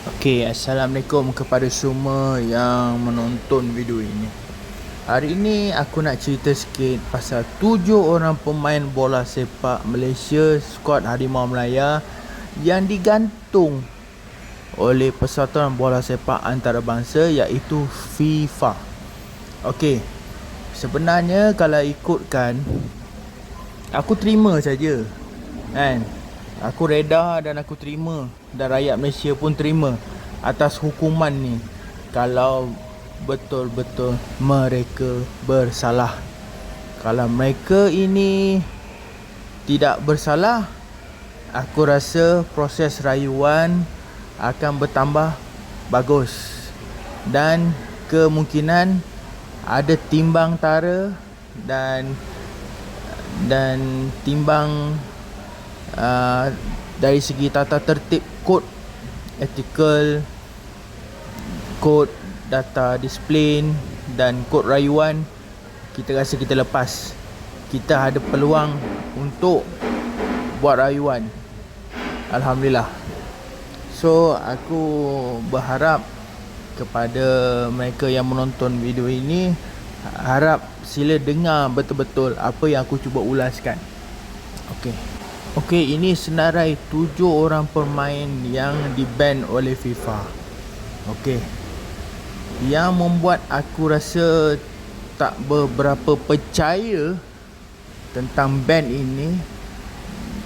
Okey, Assalamualaikum kepada semua yang menonton video ini. Hari ini aku nak cerita sikit pasal tujuh orang pemain bola sepak Malaysia skuad Harimau Melaya yang digantung oleh Persatuan Bola Sepak Antarabangsa iaitu FIFA. Okey. Sebenarnya kalau ikutkan aku terima saja. Kan? Aku reda dan aku terima dan rakyat Malaysia pun terima atas hukuman ni kalau betul-betul mereka bersalah. Kalau mereka ini tidak bersalah, aku rasa proses rayuan akan bertambah bagus dan kemungkinan ada timbang tara dan dan timbang uh, dari segi tata tertib kod ethical kod data disiplin dan kod rayuan kita rasa kita lepas. Kita ada peluang untuk buat rayuan. Alhamdulillah. So aku berharap kepada mereka yang menonton video ini harap sila dengar betul-betul apa yang aku cuba ulaskan. Okey Okey, ini senarai tujuh orang pemain yang di-ban oleh FIFA. Okey. Yang membuat aku rasa tak beberapa percaya tentang ban ini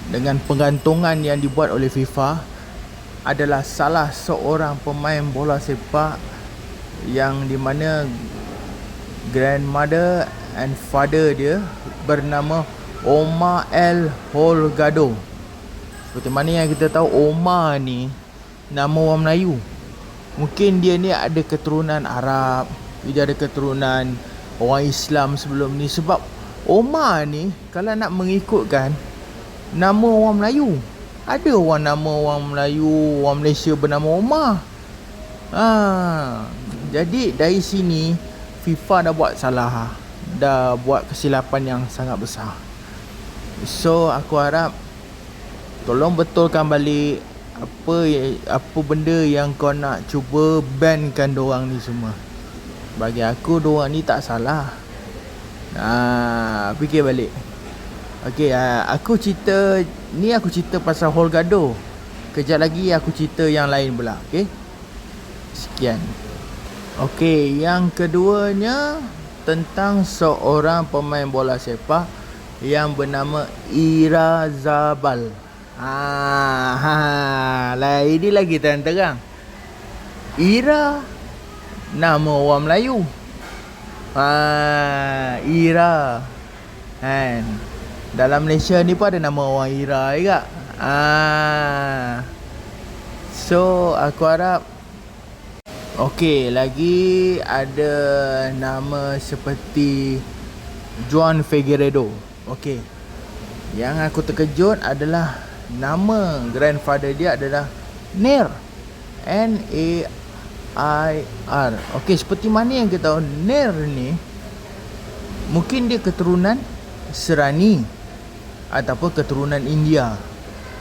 dengan penggantungan yang dibuat oleh FIFA adalah salah seorang pemain bola sepak yang di mana grandmother and father dia bernama Omar El Holgado. Seperti mana yang kita tahu Omar ni Nama orang Melayu. Mungkin dia ni ada keturunan Arab Dia ada keturunan orang Islam sebelum ni. Sebab Omar ni Kalau nak mengikutkan Nama orang Melayu. Ada orang nama orang Melayu Orang Malaysia bernama Omar. Ha, Jadi dari sini FIFA dah buat salah. Dah buat kesilapan yang sangat besar So aku harap Tolong betulkan balik Apa apa benda yang kau nak cuba bankan dorang ni semua. Bagi aku dorang ni tak salah. Nah, fikir balik. Okay, uh, aku cerita Ni aku cerita pasal Holgado Kejap lagi aku cerita yang lain pula Okay Sekian. Okay, yang keduanya Tentang seorang pemain bola sepak yang bernama Ira Zabal. Ha, ha, lah ini lagi terang-terang. Ira nama orang Melayu. Ha, Ira. Kan. Dalam Malaysia ni pun ada nama orang Ira juga. Ha. So, aku harap Okey, lagi ada nama seperti Juan Figueredo. Okey. Yang aku terkejut adalah nama grandfather dia adalah Nair. N A I R. Okey, seperti mana yang kita tahu Nair ni mungkin dia keturunan Serani ataupun keturunan India.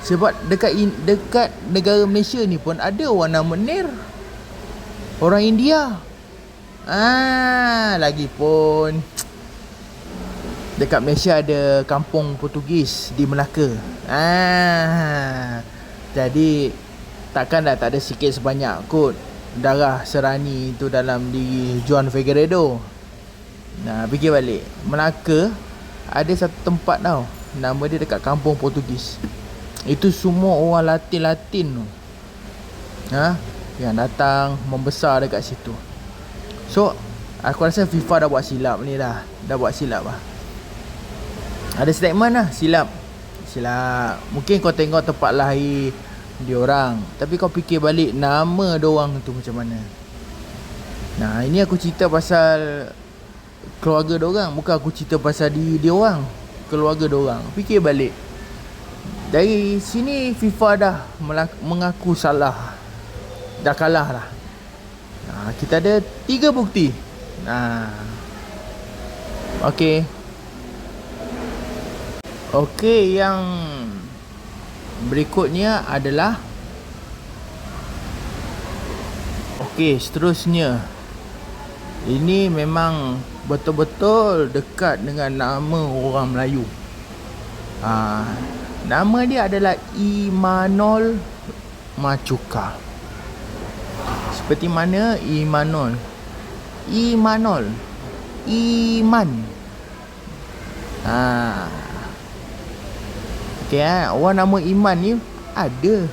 Sebab dekat dekat negara Malaysia ni pun ada orang nama Nair. Orang India. Ah, lagi pun dekat Malaysia ada kampung Portugis di Melaka. Ah. Jadi takkan dah tak ada sikit sebanyak kot darah serani itu dalam di Juan Figueredo. Nah, fikir balik. Melaka ada satu tempat tau. Nama dia dekat kampung Portugis. Itu semua orang Latin-Latin tu. Ha? Yang datang membesar dekat situ. So, aku rasa FIFA dah buat silap ni dah. Dah buat silap lah. Ada statement lah silap. Silap. Mungkin kau tengok tempat lahir Dia orang. Tapi kau fikir balik Nama orang tu macam mana? Nah ini aku cerita pasal Keluarga orang Bukan aku cerita pasal di dia orang. Keluarga orang. Fikir balik. Dari sini FIFA dah Mengaku salah. Dah kalah lah. Nah, kita ada tiga bukti. Nah. Okey. Okey, yang berikutnya adalah Okey, seterusnya. Ini memang betul-betul dekat dengan nama orang Melayu. Ha, nama dia adalah Imanol Macuka. Seperti mana Imanol? Imanol. Iman. Ha. Okey eh, orang nama Iman ni ada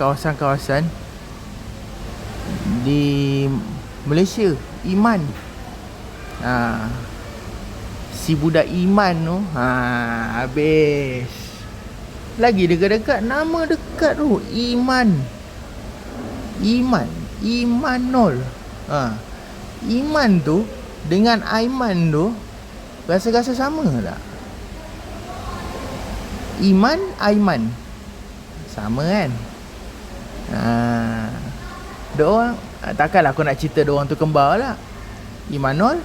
kawasan-kawasan di Malaysia. Iman. Ha. Si budak Iman tu ha, Habis. Lagi dekat-dekat Nama dekat tu Iman. Iman. Imanol. Ha. Iman tu Dengan Aiman tu Rasa-rasa sama tak? Iman Aiman. Sama kan? Haa Dua orang ah, Takkanlah aku nak cerita dua orang tu kembar lah. Imanol